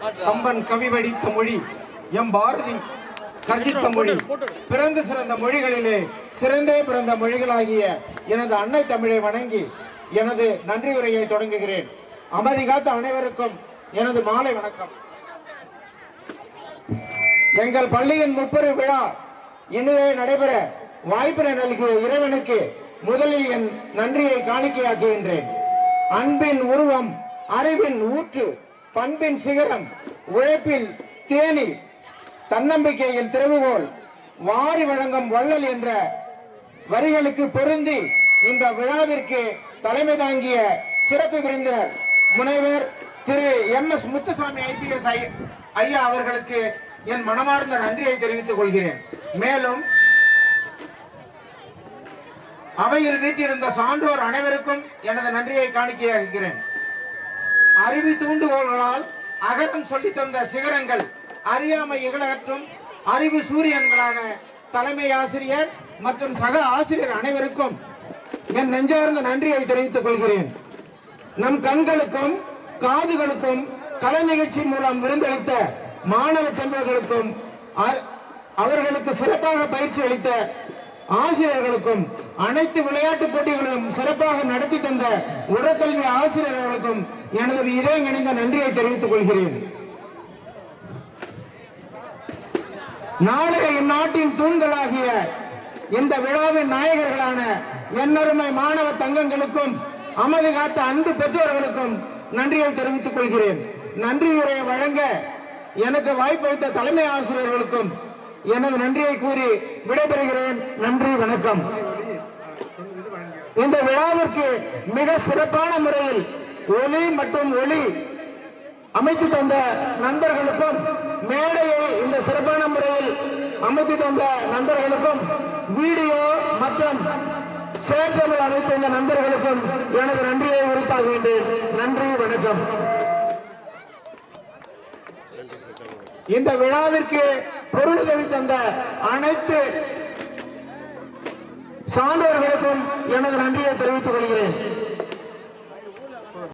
கம்பன் கவி வடித்த மொழி எம் பாரதி கற்பித்த மொழி. பிறந்து சிறந்த மொழிகளிலே சிறந்தே பிறந்த மொழிகளாகிய எனது அன்னை தமிழை வணங்கி எனது நன்றி உரையை தொடங்குகிறேன். அமைதி காத்த அனைவருக்கும் எனது மாலை வணக்கம். எங்கள் பள்ளியின் முப்பெரு விழா இனிதே நடைபெற வாய்ப்பினை நல்கிய இறைவனுக்கு முதலில் என் நன்றியை காணிக்கையாக்குகின்றேன். அன்பின் உருவம் அறிவின் ஊற்று பண்பின் சிகரம் உழைப்பில் தேனி தன்னம்பிக்கையில் திறவுகோல் வாரி வழங்கும் வள்ளல் என்ற வரிகளுக்கு பொருந்தி இந்த விழாவிற்கு தலைமை தாங்கிய சிறப்பு விருந்தினர் முனைவர் திரு எம் எஸ் முத்துசாமி ஐபிஎஸ் ஐயா அவர்களுக்கு என் மனமார்ந்த நன்றியை தெரிவித்துக் கொள்கிறேன். மேலும் அவையில் வீட்டிருந்த சான்றோர் அனைவருக்கும் எனது நன்றியை காணிக்கையாகிறேன் அறிவு தூண்டுகோள்களால் அகரம் சொல்லி தந்த சிகரங்கள் அறியாமை இகழகற்றும் அறிவு சூரியன்களான தலைமை ஆசிரியர் மற்றும் சக ஆசிரியர் அனைவருக்கும் என் நெஞ்சார்ந்த நன்றியை தெரிவித்துக் கொள்கிறேன். நம் கண்களுக்கும் காதுகளுக்கும் கலை நிகழ்ச்சி மூலம் விருந்தளித்த மாணவ செல்வர்களுக்கும் அ- அவர்களுக்கு சிறப்பாக பயிற்சி அளித்த ஆசிரியர்களுக்கும் அனைத்து விளையாட்டுப் போட்டிகளையும் சிறப்பாக நடத்தி தந்த உடற்கல்வி ஆசிரியர்களுக்கும் எனது இதயம் இணைந்த நன்றியை தெரிவித்துக் கொள்கிறேன். நாளைய இந்நாட்டின் தூண்களாகிய இந்த விழாவின் நாயகர்களான என்னருமை மாணவ தங்கங்களுக்கும் அமைதி காத்த அன்பு பெற்றோர்களுக்கும் நன்றியை தெரிவித்துக் கொள்கிறேன். நன்றியுரை வழங்க எனக்கு வாய்ப்பளித்த தலைமை ஆசிரியர்களுக்கும் எனது நன்றியை கூறி விடைபெறுகிறேன். நன்றி வணக்கம். இந்த விழாவிற்கு மிக சிறப்பான முறையில் ஒலி மற்றும் ஒளி அமைத்து தந்த நண்பர்களுக்கும் மேடையை இந்த சிறப்பான முறையில் அமைத்து தந்த நண்பர்களுக்கும் வீடியோ மற்றும் சேர்த்தவர்கள் அமைத்து இந்த நண்பர்களுக்கும் எனது நன்றியை உரித்தாகின்றேன் நன்றி வணக்கம். இந்த விழாவிற்கு பொருளுதவி தந்த அனைத்து சான்றோர்களுக்கும் எனது நன்றியை தெரிவித்துக் கொள்கிறேன்.